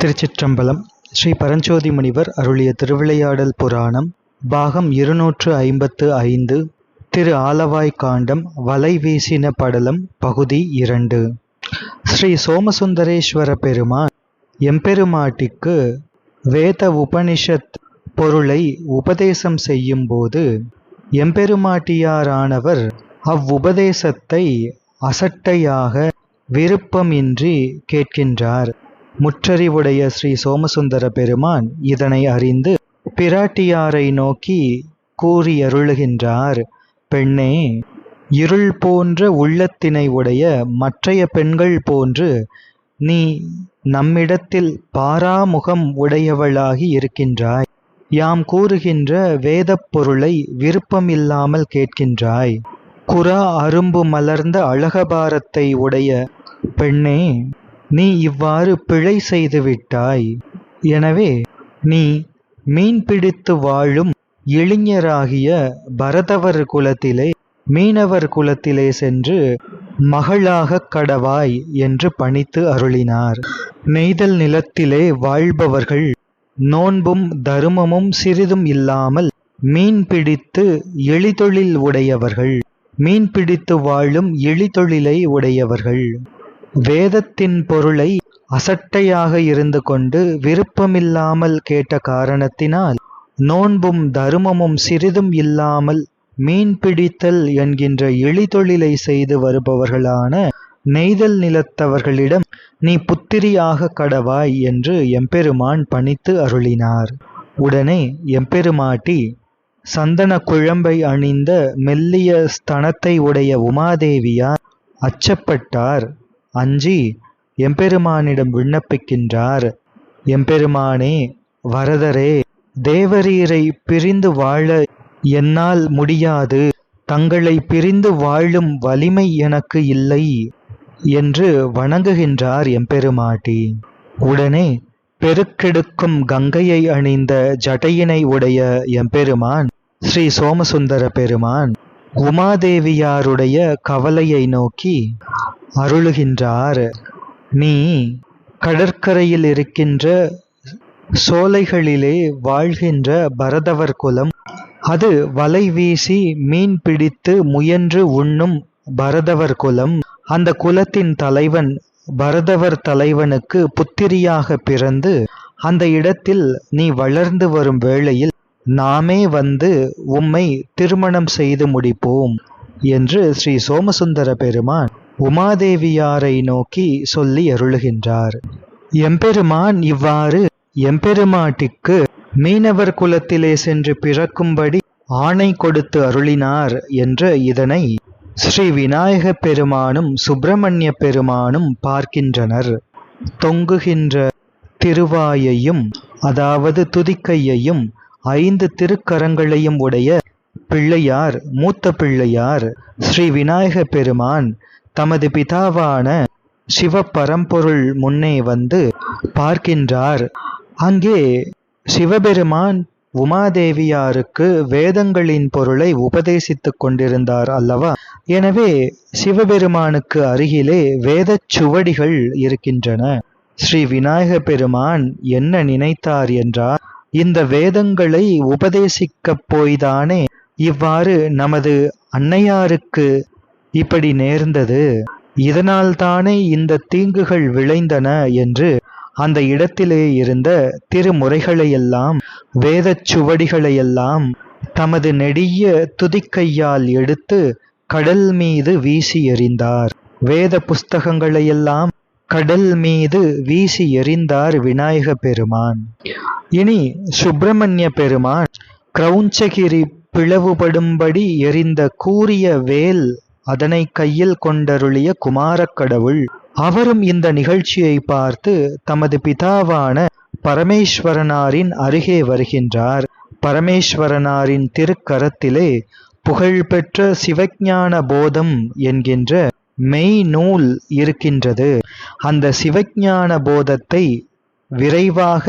திருச்சிற்றம்பலம் ஸ்ரீ பரஞ்சோதி முனிவர் அருளிய திருவிளையாடல் புராணம் பாகம் இருநூற்று ஐம்பத்து ஐந்து திரு ஆலவாய் காண்டம் வலை வீசின படலம் பகுதி இரண்டு. ஸ்ரீ சோமசுந்தரேஸ்வர பெருமான் எம்பெருமாட்டிக்கு வேத உபனிஷத் பொருளை உபதேசம் செய்யும்போது எம்பெருமாட்டியாரானவர் அவ்வுபதேசத்தை அசட்டையாக விருப்பமின்றி கேட்கின்றார். முற்றறிவுடைய ஸ்ரீ சோமசுந்தர பெருமான் இதனை அறிந்து பிராட்டியாரை நோக்கி கூறியருளுகின்றார் பெண்ணே இருள் போன்ற உள்ளத்தினை உடைய மற்றைய பெண்கள் போன்று நீ நம்மிடத்தில் பாராமுகம் உடையவளாகி இருக்கின்றாய். யாம் கூறுகின்ற வேதப் பொருளை விருப்பமில்லாமல் கேட்கின்றாய். குரா அரும்பு மலர்ந்த அழகபாரத்தை உடைய பெண்ணே நீ இவ்வாறு பிழை செய்து விட்டாய் எனவே நீ மீன் பிடித்து வாழும் இளைஞராகிய பரதவர் குலத்திலே மீனவர் குலத்திலே சென்று மகளாக கடவாய் என்று பணித்து அருளினார். நெய்தல் நிலத்திலே வாழ்பவர்கள் நோன்பும் தருமமும் சிறிதும் இல்லாமல் மீன் பிடித்து எளிதொழில் உடையவர்கள் மீன் பிடித்து வாழும் எளிதொழிலை உடையவர்கள். வேதத்தின் பொருளை அசட்டையாக இருந்து கொண்டு விருப்பமில்லாமல் கேட்ட காரணத்தினால் நோன்பும் தருமமும் சிறிதும் இல்லாமல் மீன் பிடித்தல் என்கின்ற எளிதொழிலை செய்து வருபவர்களான நெய்தல் நிலத்தவர்களிடம் நீ புத்திரியாக கடவாய் என்று எம்பெருமான் பணித்து அருளினார். உடனே எம்பெருமாட்டி சந்தன குழம்பை அணிந்த மெல்லிய ஸ்தனத்தை உடைய உமாதேவியார் அச்சப்பட்டார். அஞ்சி எம்பெருமானிடம் விண்ணப்பிக்கின்றார். எம்பெருமானே வரதரே தேவரீரை பிரிந்து வாழ என்னால் முடியாது. தங்களை பிரிந்து வாழும் வலிமை எனக்கு இல்லை என்று வணங்குகின்றார் எம்பெருமாட்டி. உடனே பெருக்கெடுக்கும் கங்கையை அணிந்த ஜடையினை உடைய எம்பெருமான் ஸ்ரீ சோமசுந்தர பெருமான் உமாதேவியாருடைய கவலையை நோக்கி அருளுகின்றார். நீ கடற்கரையில் இருக்கின்ற சோலைகளிலே வாழ்கின்ற பரதவர் குலம் அது வலை வீசி மீன் பிடித்து முயன்று உண்ணும் பரதவர் குலம். அந்த குலத்தின் தலைவன் பரதவர் தலைவனுக்கு புத்திரியாக பிறந்து அந்த இடத்தில் நீ வளர்ந்து வரும் வேளையில் நாமே வந்து உம்மை திருமணம் செய்து முடிப்போம் என்று ஸ்ரீ சோமசுந்தர பெருமான் உமாதேவியாரை நோக்கி சொல்லி அருளுகின்றார். எம்பெருமான் இவ்வாறு எம்பெருமாட்டிக்கு மீனவர் குலத்திலே சென்று பிறக்கும்படி ஆணை கொடுத்து அருளினார் என்ற இதனை ஸ்ரீ விநாயக பெருமானும் சுப்பிரமணிய பெருமானும் பார்க்கின்றனர். தொங்குகின்ற திருவாயையும் அதாவது துதிக்கையையும் ஐந்து திருக்கரங்களையும் உடைய பிள்ளையார் மூத்த பிள்ளையார் ஸ்ரீ விநாயக பெருமான் தமது பிதாவான சிவ பரம்பொருள் முன்னே வந்து பார்க்கின்றார். அங்கே சிவபெருமான் உமாதேவியாருக்கு வேதங்களின் பொருளை உபதேசித்துக் கொண்டிருந்தார் அல்லவா? எனவே சிவபெருமானுக்கு அருகிலே வேதச் சுவடிகள் இருக்கின்றன. ஸ்ரீ விநாயக பெருமான் என்ன நினைத்தார் என்றால் இந்த வேதங்களை உபதேசிக்கப் போய்தானே இவ்வாறு நமது அன்னையாருக்கு இப்படி நேர்ந்தது. இதனால்தானே இந்த தீங்குகள் விளைந்தன என்று அந்த இடத்திலே இருந்த திருமுறைகளையெல்லாம் வேதச் சுவடிகளையெல்லாம் தமது நெடிய துதிக்கையால் எடுத்து கடல் மீது வீசி எறிந்தார். வேத புஸ்தகங்களையெல்லாம் கடல் மீது வீசி எறிந்தார் விநாயக பெருமான். இனி சுப்பிரமணிய பெருமான் கிரௌஞ்சகிரி பிளவுபடும்படி எரிந்த கூரிய வேல் அதனை கையில் கொண்டருளிய குமாரக் கடவுள். அவரும் இந்த நிகழ்ச்சியை பார்த்து தமது பிதாவான பரமேஸ்வரனாரின் அருகே வருகின்றார். பரமேஸ்வரனாரின் திருக்கரத்திலே புகழ்பெற்ற சிவஞான போதம் என்கின்ற மெய் நூல் இருக்கின்றது. அந்த சிவஞான போதத்தை விரைவாக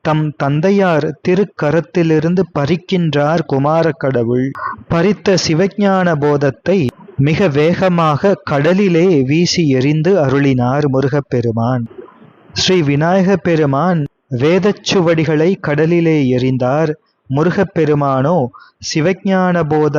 தம் தந்தையார் திருக்கரத்திலிருந்து பறிக்கின்றார் குமாரக்கடவுள் பறித்த சிவஞான போதத்தை மிக வேகமாக கடலிலே வீசி எறிந்து அருளினார் முருகப்பெருமான். ஸ்ரீ விநாயக பெருமான் வேதச்சுவடிகளை கடலிலே எறிந்தார் முருகப்பெருமானோ சிவஞான போத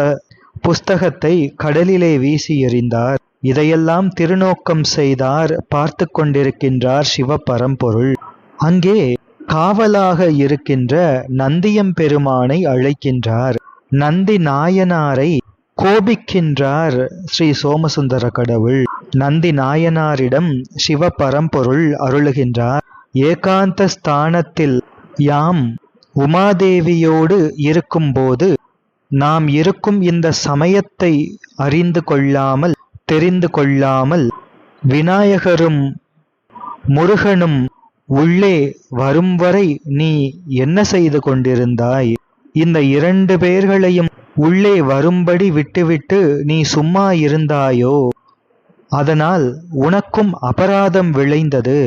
புஸ்தகத்தை கடலிலே வீசி எறிந்தார். இதையெல்லாம் திருநோக்கம் செய்தார் பார்த்து கொண்டிருக்கின்றார் சிவபரம்பொருள். அங்கே காவலாக இருக்கின்ற நந்தியம் பெருமானை அழைக்கின்றார். நந்தி நாயனாரை கோபிக்கின்றார் ஸ்ரீ சோமசுந்தர கடவுள். நந்தி நாயனாரிடம் சிவபரம்பொருள் அருளுகின்றார். ஏகாந்த ஸ்தானத்தில் யாம் உமாதேவியோடு இருக்கும்போது நாம் இருக்கும் இந்த சமயத்தை அறிந்து கொள்ளாமல் தெரிந்து கொள்ளாமல் விநாயகரும் முருகனும் உள்ளே வரும் வரை நீ என்ன செய்து கொண்டிருந்தாய்? இந்த இரண்டு பேர்களையும் உள்ளே வரும்படி விட்டுவிட்டு நீ சும்மா இருந்தாயோ? அதனால் உனக்கும் அபராதம் விளைந்தது.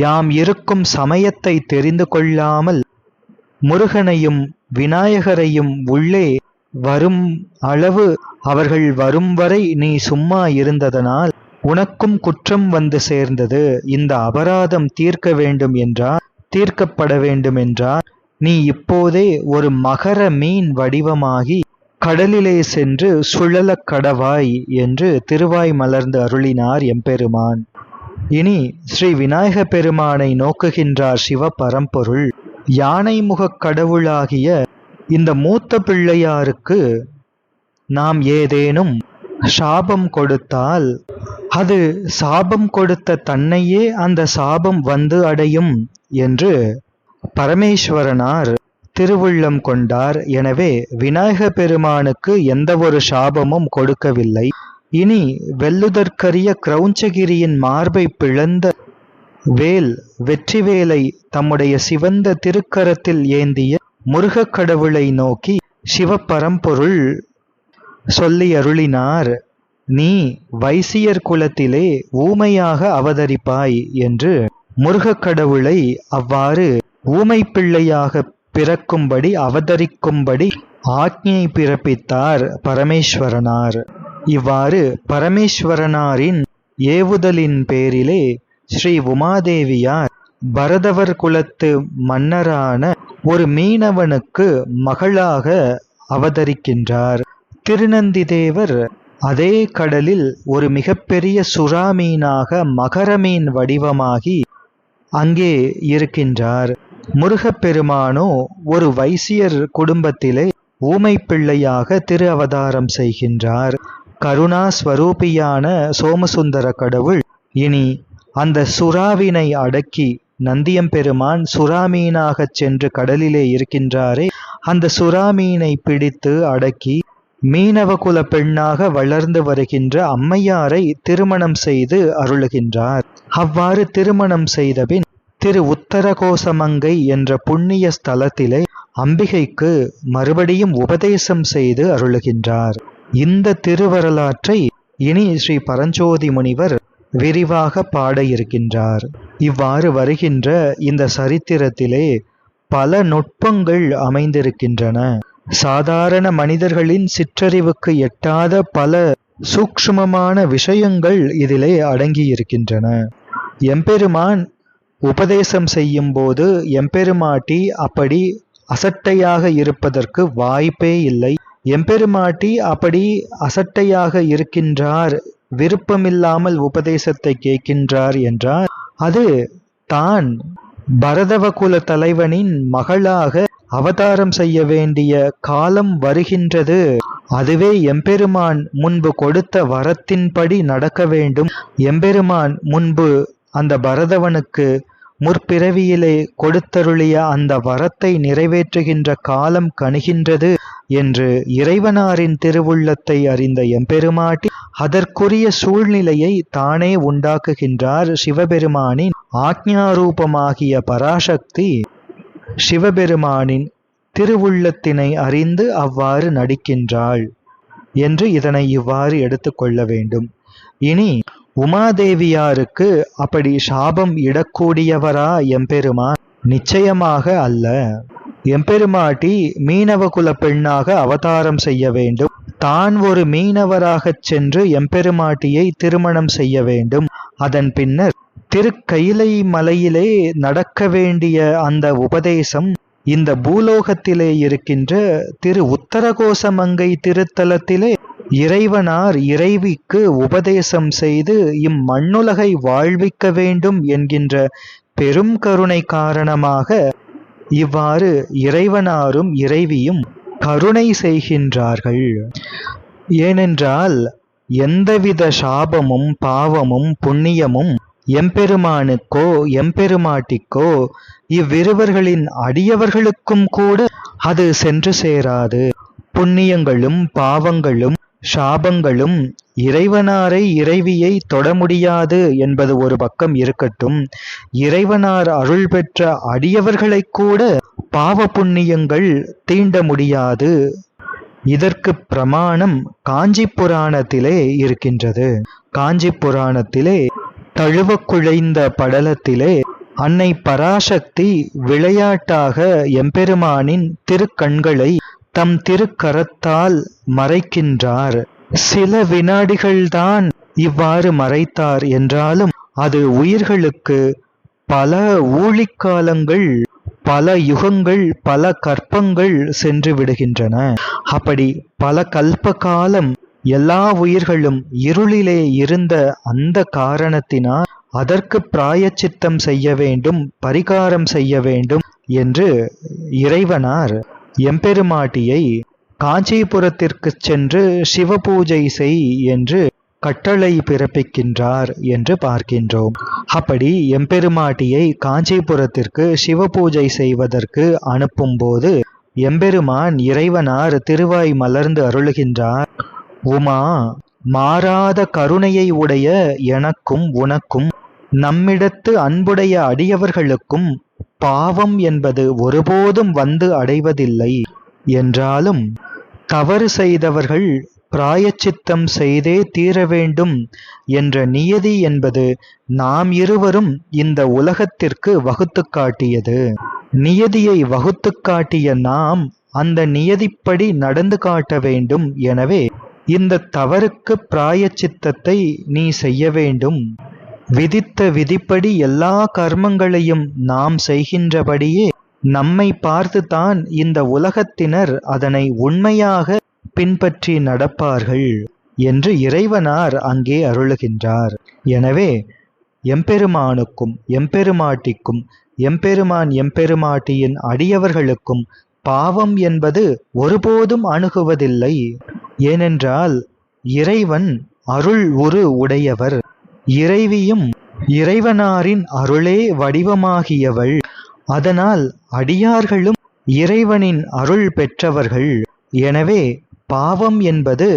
யாம் இருக்கும் சமயத்தை தெரிந்து கொள்ளாமல் முருகனையும் விநாயகரையும் உள்ளே வரும் அளவு அவர்கள் வரும் வரை நீ சும்மா இருந்ததனால் உனக்கும் குற்றம் வந்து சேர்ந்தது. இந்த அபராதம் தீர்க்க வேண்டும் என்றால் தீர்க்கப்பட வேண்டும் என்றார் நீ இப்போதே ஒரு மகர மீன் வடிவமாகி கடலிலே சென்று சுழலக் கடவாய் என்று திருவாய் மலர்ந்து அருளினார் எம்பெருமான். இனி ஸ்ரீ விநாயக பெருமானை நோக்குகின்றார் சிவ பரம்பொருள் யானை முகக் கடவுளாகிய இந்த மூத்த பிள்ளையாருக்கு நாம் ஏதேனும் சாபம் கொடுத்தால் அது சாபம் கொடுத்த தன்னையே அந்த சாபம் வந்து அடையும் என்று பரமேஸ்வரனார் திருவுள்ளம் கொண்டார். எனவே விநாயக பெருமானுக்கு எந்த ஒரு சாபமும் கொடுக்கவில்லை. இனி வெல்லுதற்கரிய கிரௌஞ்சகிரியின் மார்பை பிளந்த வேல் வெற்றிவேலை தம்முடைய சிவந்த திருக்கரத்தில் ஏந்திய முருகக் கடவுளை நோக்கி சிவபரம்பொருள் சொல்லி அருளினார். நீ வைசியர் குலத்திலே ஊமையாக அவதரிப்பாய் என்று முருகக் கடவுளை அவ்வாறு ஊமை பிள்ளையாக பிறக்கும்படி அவதரிக்கும்படி ஆக்ஞை பிறப்பித்தார் பரமேஸ்வரனார். இவ்வாறு பரமேஸ்வரனாரின் ஏவுதலின் பேரிலே ஸ்ரீ உமாதேவியார் பரதவர் குலத்து மன்னரான ஒரு மீனவனுக்கு மகளாக அவதரிக்கின்றார். திருநந்தி தேவர் அதே கடலில் ஒரு மிகப்பெரிய சுறா மீனாக மகரமீன் வடிவமாகி அங்கே இருக்கின்றார். முருகப்பெருமானோ ஒரு வைசியர் குடும்பத்திலே ஊமை பிள்ளையாக திரு அவதாரம் செய்கின்றார். கருணா ஸ்வரூபியான சோமசுந்தர கடவுள் இனி அந்த சுறாவினை அடக்கி நந்தியம்பெருமான் சுறாமீனாகச் சென்று கடலிலே இருக்கின்றாரே அந்த சுறாமீனை பிடித்து அடக்கி மீனவகுல பெண்ணாக வளர்ந்து வருகின்ற அம்மையாரை திருமணம் செய்து அருளுகின்றார். அவ்வாறு திருமணம் செய்தபின் திரு உத்தரகோசமங்கை என்ற புண்ணிய ஸ்தலத்திலே அம்பிகைக்கு மறுபடியும் உபதேசம் செய்து அருளுகின்றார். இந்த திருவரலாற்றை இனி ஸ்ரீ பரஞ்சோதி முனிவர் விரிவாக பாட இருக்கின்றார் இவ்வாறு வருகின்ற இந்த சரித்திரத்திலே பல நுட்பங்கள் அமைந்திருக்கின்றன. சாதாரண மனிதர்களின் சிற்றறிவுக்கு எட்டாத பல சூக்ஷ்மமான விஷயங்கள் இதிலே அடங்கியிருக்கின்றன. எம்பெருமான் உபதேசம் செய்யும் போது எம்பெருமாட்டி அப்படி அசட்டையாக இருப்பதற்கு வாய்ப்பே இல்லை. எம்பெருமாட்டி அப்படி அசட்டையாக இருக்கின்றார் விருப்பமில்லாமல் உபதேசத்தை கேட்கின்றார் என்றார் அது தான் பரதவகுல தலைவனின் மகளாக அவதாரம் செய்ய வேண்டிய காலம் வருகின்றது. அதுவே எம்பெருமான் முன்பு கொடுத்த வரத்தின்படி நடக்க வேண்டும். எம்பெருமான் முன்பு அந்த பரதவனுக்கு முற்பிறவியிலே கொடுத்தருளிய அந்த வரத்தை நிறைவேற்றுகின்ற காலம் கணிகின்றது என்று இறைவனாரின் திருவுள்ளத்தை அறிந்த எம்பெருமாட்டி அதற்குரிய சூழ்நிலையை தானே உண்டாக்குகின்றார் சிவபெருமானின் ஆக்ஞாரூபமாகிய பராசக்தி. சிவபெருமானின் திருவுள்ளத்தினை அறிந்து அவ்வாறு நடிக்கின்றாள் என்று இதனை இவ்வாறு எடுத்துக்கொள்ள வேண்டும். இனி உமாதேவியாருக்கு அப்படி சாபம் இடக்கூடியவரா எம்பெருமான்? நிச்சயமாக அல்ல. எம்பெருமாட்டி மீனவ குல பெண்ணாக அவதாரம் செய்ய வேண்டும். தான் ஒரு மீனவராகச் சென்று எம்பெருமாட்டியை திருமணம் செய்ய வேண்டும். அதன் பின்னர் திருக்கைலை மலையிலே நடக்க வேண்டிய அந்த உபதேசம் இந்த பூலோகத்திலே இருக்கின்ற திரு உத்தரகோசமங்கை திருத்தலத்திலே இறைவனார் இறைவிக்கு உபதேசம் செய்து இம்மண்ணுலகை வாழ்விக்க வேண்டும் என்கின்ற பெரும் கருணை காரணமாக இவ்வாறு இறைவனாரும் இறைவியும் கருணை செய்கின்றார்கள். ஏனென்றால் எந்தவித சாபமும் பாவமும் புண்ணியமும் எம்பெருமானுக்கோ எம்பெருமாட்டிக்கோ இவ்விருவர்களின் அடியவர்களுக்கும் கூட அது சென்று சேராது. புண்ணியங்களும் பாவங்களும் சாபங்களும் இறைவனாரை இறைவியை தொட முடியாது என்பது ஒரு பக்கம் இருக்கட்டும். இறைவனார் அருள் பெற்ற அடியவர்களை கூட பாவ புண்ணியங்கள் தீண்ட முடியாது. இதற்கு பிரமாணம் காஞ்சி புராணத்திலே இருக்கின்றது. காஞ்சி புராணத்திலே தழுவ குழைந்த படலத்திலே அன்னை பராசக்தி விளையாட்டாக எம்பெருமானின் திருக்கண்களை தம் திருக்கரத்தால் மறைக்கின்றார். சில வினாடிகள்தான் இவ்வாறு மறைத்தார் என்றாலும் அது உயிர்களுக்கு பல ஊழிக்காலங்கள் பல யுகங்கள் பல கற்பங்கள் சென்று விடுகின்றன. அப்படி பல கல்ப காலம் எல்லா உயிர்களும் இருளிலே இருந்த அந்த காரணத்தினால் அதற்கு பிராயச்சித்தம் செய்ய வேண்டும் பரிகாரம் செய்ய வேண்டும் என்று இறைவனார் எம்பெருமாட்டியை காஞ்சிபுரத்திற்கு சென்று சிவபூஜை செய் என்று கட்டளை பிறப்பிக்கின்றார் என்று பார்க்கின்றோம். அப்படி எம்பெருமாட்டியை காஞ்சிபுரத்திற்கு சிவபூஜை செய்வதற்கு அனுப்பும்போது எம்பெருமான் இறைவனார் திருவாய் மலர்ந்து அருளுகின்றார். உமா மாறாத கருணையை உடைய எனக்கும் உனக்கும் நம்மிடத்து அன்புடைய அடியவர்களுக்கும் பாவம் என்பது ஒருபோதும் வந்து அடைவதில்லை. என்றாலும் தவறு செய்தவர்கள் பிராயச்சித்தம் செய்தே தீர வேண்டும் என்ற நியதி என்பது நாம் இருவரும் இந்த உலகத்திற்கு வகுத்து காட்டியது. நியதியை வகுத்து காட்டிய நாம் அந்த நியதிப்படி நடந்து காட்ட வேண்டும். எனவே இந்த தவறுக்கு பிராயச்சித்தத்தை நீ செய்ய வேண்டும். விதித்த விதிப்படி எல்லா கர்மங்களையும் நாம் செய்கின்றபடியே நம்மை பார்த்துதான் இந்த உலகத்தினர் அதனை உண்மையாக பின்பற்றி நடப்பார்கள் என்று இறைவனார் அங்கே அருளுகின்றார். எனவே எம்பெருமானுக்கும் எம்பெருமாட்டிக்கும் எம்பெருமான் எம்பெருமாட்டியின் அடியவர்களுக்கும் பாவம் என்பது ஒருபோதும் அணுகுவதில்லை. ஏனென்றால் இறைவன் அருள் உரு உடையவர். இறைவியும் இறைவனாரின் அருளே வடிவமாகியவள். அதனால் அடியார்களும் இறைவனின் அருள் பெற்றவர்கள். எனவே பாவம் என்பது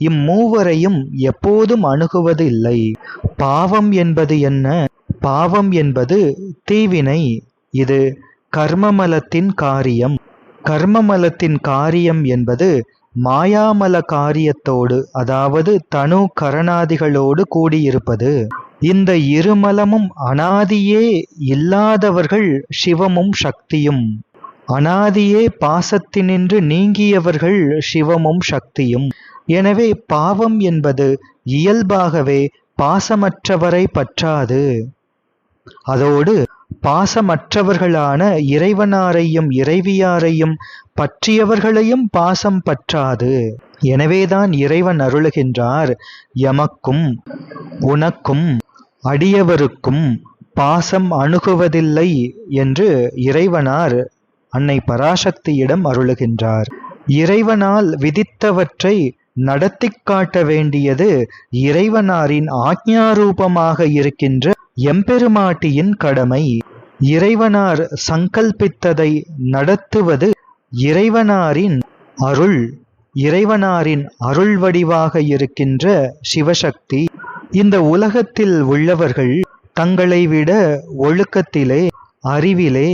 இம்மூவரையும் எப்போதும் அணுகுவதில்லை. பாவம் என்பது என்ன? பாவம் என்பது தீவினை. இது கர்மமலத்தின் காரியம். கர்மமலத்தின் காரியம் என்பது மாயாமல காரியத்தோடு அதாவது தனு கரணாதிகளோடு கூடியிருப்பது. இந்த இருமலமும் அனாதியே இல்லாதவர்கள் சிவமும் சக்தியும். அனாதியே பாசத்தினின்று நீங்கியவர்கள் சிவமும் சக்தியும். எனவே பாவம் என்பது இயல்பாகவே பாசமற்றவரை பற்றாது. அதோடு பாசமற்றவர்களான இறைவனாரையும் இறைவியாரையும் பற்றியவர்களையும் பாசம் பற்றாது. எனவேதான் இறைவன் அருளுகின்றார். எமக்கும் உனக்கும் அடியவருக்கும் பாசம் அணுகுவதில்லை என்று இறைவனார் அன்னை பராசக்தியிடம் அருளுகின்றார். இறைவனால் விதித்தவற்றை நடத்தி காட்ட வேண்டியது இறைவனாரின் ஆக்ஞாரூபமாக இருக்கின்ற எம்பெருமாட்டியின் கடமை இறைவனார் சங்கல்பித்ததை நடத்துவது இறைவனாரின் அருள் இறைவனாரின் அருள் வடிவாக இருக்கின்ற சிவசக்தி. இந்த உலகத்தில் உள்ளவர்கள் தங்களை விட ஒழுக்கத்திலே அறிவிலே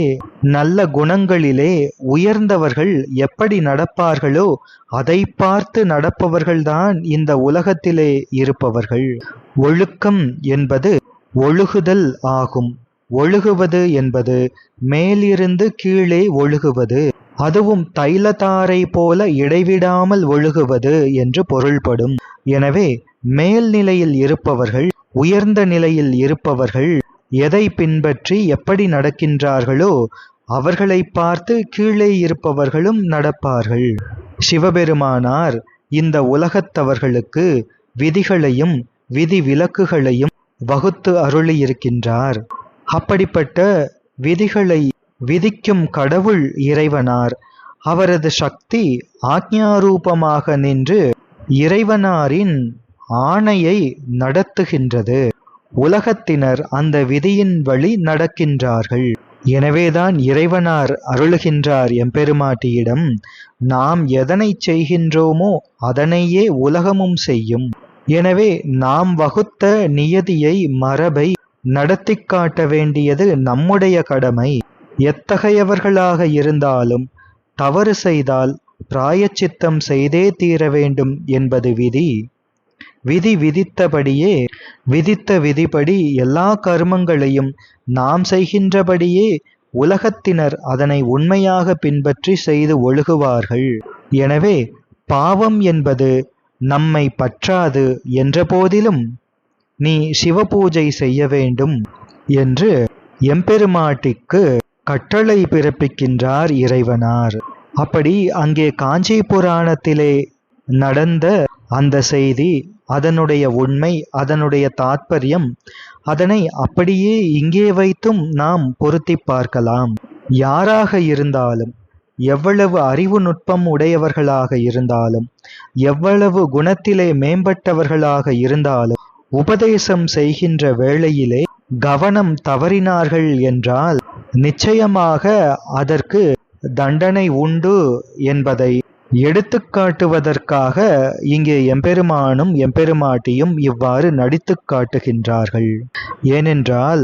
நல்ல குணங்களிலே உயர்ந்தவர்கள் எப்படி நடப்பார்களோ அதை பார்த்து நடப்பவர்கள்தான் இந்த உலகத்திலே இருப்பவர்கள். ஒழுக்கம் என்பது ஒழுகுதல் ஆகும். ஒழுகுவது என்பது மேலிருந்து கீழே ஒழுகுவது. அதுவும் தைலதாரை போல இடைவிடாமல் ஒழுகுவது என்று பொருள்படும். எனவே மேல் நிலையில் இருப்பவர்கள் உயர்ந்த நிலையில் இருப்பவர்கள் எதை பின்பற்றி எப்படி நடக்கின்றார்களோ அவர்களை பார்த்து கீழே இருப்பவர்களும் நடப்பார்கள். சிவபெருமானார் இந்த உலகத்தவர்களுக்கு விதிகளையும் விதி விலக்குகளையும் வகுத்து அருளியிருக்கின்றார். அப்படிப்பட்ட விதிகளை விதிக்கும் கடவுள் இறைவனார். அவரது சக்தி ஆக்ஞாரூபமாக நின்று இறைவனாரின் ஆணையை நடத்துகின்றது. உலகத்தினர் அந்த விதியின் வழி நடக்கின்றார்கள். எனவேதான் இறைவனார் அருளுகின்றார் எம்பெருமாட்டியிடம். நாம் எதனை செய்கின்றோமோ அதனையே உலகமும் செய்யும். எனவே நாம் வகுத்த நியதியை மரபை நடத்தி காட்ட வேண்டியது நம்முடைய கடமை. எத்தகையவர்களாக இருந்தாலும் தவறு செய்தால் பிராயச்சித்தம் செய்தே தீர வேண்டும் என்பது விதி. விதி விதித்தபடியே விதித்த விதிப்படி எல்லா கர்மங்களையும் நாம் செய்கின்றபடியே உலகத்தினர் அதனை உண்மையாக பின்பற்றி செய்து ஒழுகுவார்கள். எனவே பாவம் என்பது நம்மை பற்றாது என்ற போதிலும் நீ சிவபூஜை செய்ய வேண்டும் என்று எம்பெருமாட்டிக்கு கட்டளை பிறப்பிக்கின்றார் இறைவனார். அப்படி அங்கே காஞ்சி புராணத்திலே நடந்த அந்த செய்தி அதனுடைய உண்மை அதனுடைய தாத்பரியம் அதனை அப்படியே இங்கே வைத்தும் நாம் பொருத்தி பார்க்கலாம். யாராக இருந்தாலும் எவ்வளவு அறிவு நுட்பம் உடையவர்களாக இருந்தாலும் எவ்வளவு குணத்திலே மேம்பட்டவர்களாக இருந்தாலும் உபதேசம் செய்கின்ற வேளையிலே கவனம் தவறினார்கள் என்றால் நிச்சயமாக அதற்கு தண்டனை உண்டு என்பதை எடுத்துக்காட்டுவதற்காக இங்கே எம்பெருமானும் எம்பெருமாட்டியும் இவ்வாறு நடித்து காட்டுகின்றார்கள். ஏனென்றால்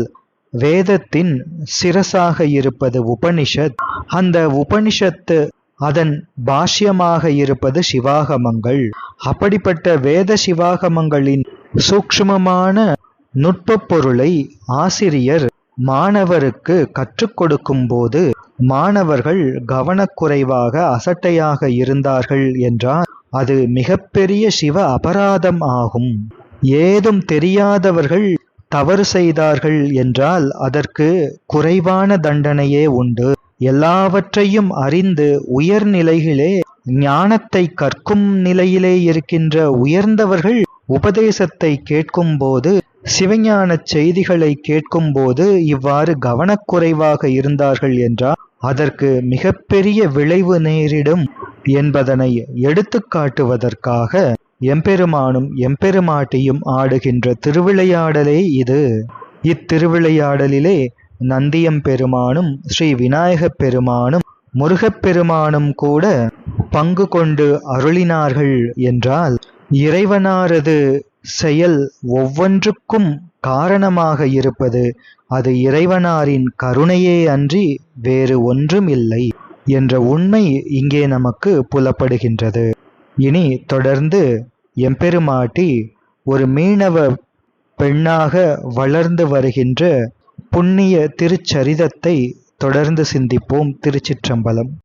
வேதத்தின் சிரசாக இருப்பது உபனிஷத். அந்த உபனிஷத்து அதன் பாஷ்யமாக இருப்பது சிவாகமங்கள். அப்படிப்பட்ட வேத சிவாகமங்களின் சூக்ஷ்மமான நுட்பப் பொருளை ஆசிரியர் மாணவருக்கு கற்றுக் கொடுக்கும் போது மாணவர்கள் கவனக்குறைவாக அசட்டையாக இருந்தார்கள் என்றால் அது மிகப்பெரிய சிவ அபராதம் ஆகும். ஏதும் தெரியாதவர்கள் தவறு செய்தார்கள் என்றால் அதற்கு குறைவான தண்டனையே உண்டு. எல்லாவற்றையும் அறிந்து உயர்நிலைகளே ஞானத்தை கற்கும் நிலையிலே இருக்கின்ற உயர்ந்தவர்கள் உபதேசத்தை கேட்கும்போது சிவஞான செய்திகளை கேட்கும்போது இவ்வாறு கவனக்குறைவாக இருந்தார்கள் என்றால் அதற்கு மிகப்பெரிய விளைவு நேரிடும் என்பதனை எடுத்துக்காட்டுவதற்காக எம்பெருமானும் எம்பெருமாட்டியும் ஆடுகின்ற திருவிளையாடலே இது. இத்திருவிளையாடலிலே நந்தியம்பெருமானும் ஸ்ரீ விநாயகப் பெருமானும் முருகப்பெருமானும் கூட பங்கு கொண்டு அருளினார்கள் என்றால் இறைவனாரது செயல் ஒவ்வொன்றுக்கும் காரணமாக இருப்பது அது இறைவனாரின் கருணையே அன்றி வேறு ஒன்றும் இல்லை என்ற உண்மை இங்கே நமக்கு புலப்படுகின்றது. இனி தொடர்ந்து எம்பெருமாட்டி ஒரு மீனவ பெண்ணாக வளர்ந்து வருகின்ற புண்ணிய திருச்சரிதத்தை தொடர்ந்து சிந்திப்போம் திருச்சிற்றம்பலம்.